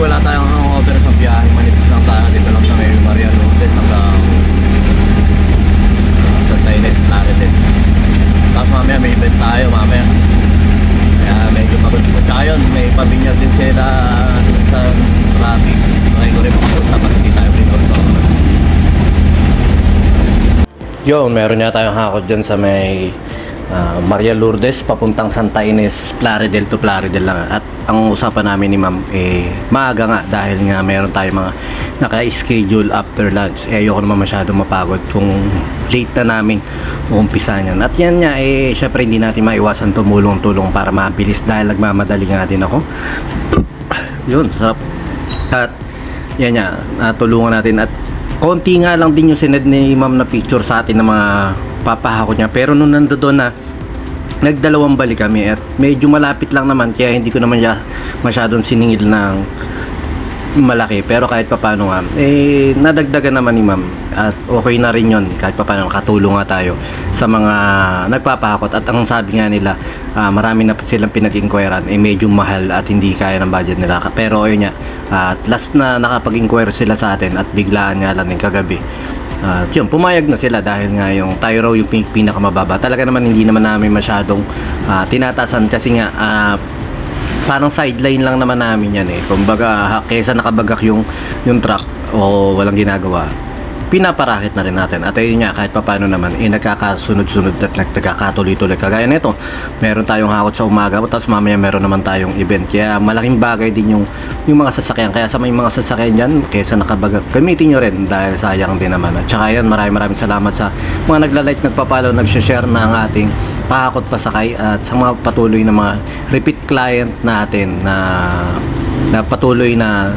wala tayong hangover sa biyahe. Manipis lang tayo dito lang sa may Maria Lourdes hanggang uh, sa Tainet, Clarendon. Tapos mamaya may event tayo mamaya. Kaya medyo pagod po. Yun, may pabinyag din sila dun sa traffic. Try ko rin makapunta pag hindi tayo pinurto. Yun, meron niya tayong hakot dyan sa may ah, Maria Lourdes papuntang Santa Ines, Plaridel to Plaridel lang. At ang usapan namin ni ma'am, eh, maaga nga dahil nga meron tayong mga naka-schedule after lunch. Eh, ayoko naman masyado mapagod kung late na namin uumpisa niyan. At yan nga, eh, syempre hindi natin maiwasan tumulong-tulong para mabilis dahil nagmamadali nga din ako. Yun, sarap. At yan nga, natulungan natin at konti nga lang din yung sined ni ma'am na picture sa atin ng mga papahakot niya. Pero nung nandoon na, nagdalawang balik kami at medyo malapit lang naman kaya hindi ko naman siya masyadong siningil ng malaki. Pero kahit papaano nga eh nadagdagan naman ni ma'am at okay na rin yon kahit papaano katulong nga tayo sa mga nagpapahakot. At ang sabi nga nila ah, marami na silang pinag-inquiran eh medyo mahal at hindi kaya ng budget nila. Pero ayun nga at last na nakapag-inquire sila sa atin at biglaan nga lang din kagabi at yun, pumayag na sila dahil nga yung tayo raw yung pin- pinakamababa. Talaga naman hindi naman namin masyadong ah, tinatasan kasi nga ah, parang sideline lang naman namin yan eh. Kumbaga, kesa nakabagak yung, yung truck o walang ginagawa, pinaparakit na rin natin. At ayun nga, kahit papano naman, eh, nagkakasunod-sunod at nagkakatuloy-tuloy. Kagaya nito, meron tayong hakot sa umaga, tapos mamaya meron naman tayong event. Kaya malaking bagay din yung, yung mga sasakyan. Kaya sa may mga sasakyan dyan, kesa nakabagak, gamitin nyo rin dahil sayang din naman. At saka yan, maraming maraming salamat sa mga nagla-like, nagpapalo, nag-share ng ating pahakot pasakay at sa mga patuloy na mga repeat client natin na na patuloy na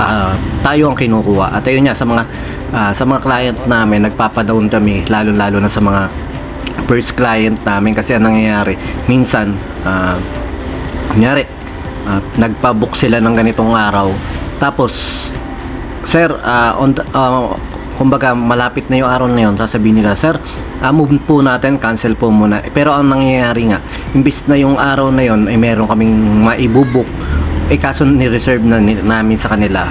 ah, tayo ang kinukuha. At ayun nga sa mga ah, sa mga client namin nagpapadown kami lalo-lalo na sa mga first client namin. Kasi ang nangyayari? Minsan ah kunyari ah, nagpa-book sila ng ganitong araw. Tapos sir ah, on the- ah, kumbaga malapit na yung araw na yun sasabihin nila sir ah, move po natin cancel po muna. Pero ang nangyayari nga imbis na yung araw na yun ay meron kaming maibubuk eh kaso ni-reserve na namin sa kanila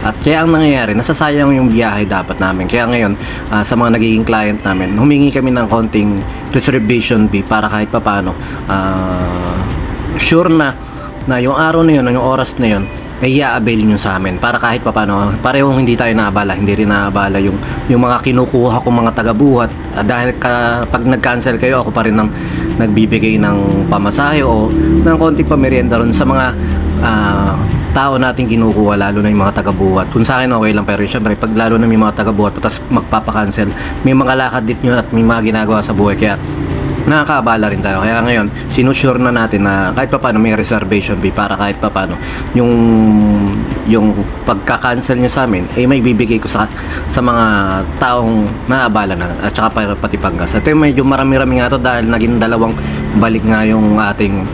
at kaya ang nangyayari, nasasayang yung biyahe dapat namin. Kaya ngayon, ah, sa mga nagiging client namin, humingi kami ng konting reservation fee para kahit papano, ah, sure na na yung araw na yun, yung oras na yun, ay i-avail nyo sa amin para kahit papano, parehong hindi tayo naabala, hindi rin naabala yung, yung mga kinukuha kong mga taga-buhat Ah, dahil ka, pag nag-cancel kayo, ako pa rin ng nagbibigay ng pamasahe o ng konting pamerienda ron sa mga ah, tao natin kinukuha lalo na yung mga taga-buhat. Kung sa akin okay lang pero syempre pag lalo na may mga taga-buhat tapos magpapa-cancel, may mga lakad din yun at may mga ginagawa sa buhay kaya nakakaabala rin tayo. Kaya ngayon, sinusure na natin na kahit pa paano may reservation fee para kahit pa paano yung yung pagka-cancel nyo sa amin eh may bibigay ko sa sa mga taong naabala na at saka para pati panggas. Ito yung medyo marami-rami nga to dahil naging dalawang balik nga yung ating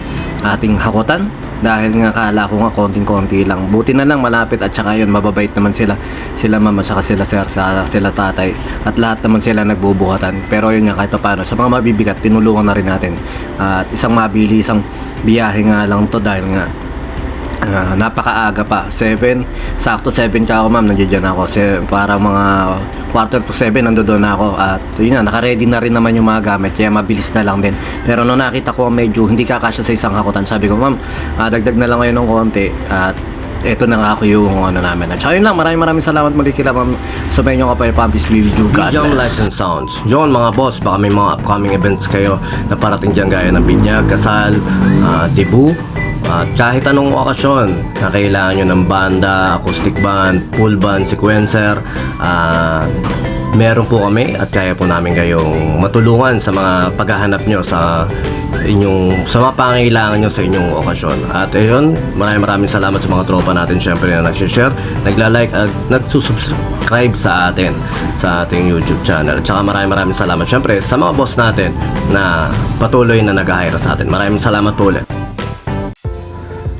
ating hakutan dahil nga kala ko nga konting-konti lang. Buti na lang malapit at saka yun mababait naman sila sila mama saka sila sir sa sila tatay at lahat naman sila nagbubuhatan. Pero yun nga kahit pa paano sa mga mabibigat tinulungan na rin natin. at isang mabili isang biyahe nga lang to dahil nga Ah, napakaaga pa. 7 sakto 7 ka ako ma'am. Nandiyan ako. Se, para mga quarter to 7 nandoon na ako. At yun nga naka-ready na rin naman yung mga gamit kaya mabilis na lang din. Pero nung nakita ko medyo hindi kakasya sa isang hakutan sabi ko ma'am ah, dagdag na lang kayo ng konti at eto na nga ako yung ano namin. At yun lang maraming maraming salamat muli kila ma'am sa inyong kapay Pampis Video. God Bijang Lights and Sounds. Yun mga boss, baka may mga upcoming events kayo na parating dyan gaya ng binyag, kasal, ah, debut, at kahit anong okasyon na kailangan nyo ng banda, acoustic band, full band, sequencer, ah, meron po kami at kaya po namin kayong matulungan sa mga paghahanap nyo sa inyong sa mga pangailangan nyo sa inyong okasyon. At ayun, maraming maraming salamat sa mga tropa natin syempre na nag-share, nagla-like at nagsusubscribe sa atin sa ating YouTube channel. At saka maraming maraming salamat syempre sa mga boss natin na patuloy na nag-hire sa atin. Maraming salamat po ulit.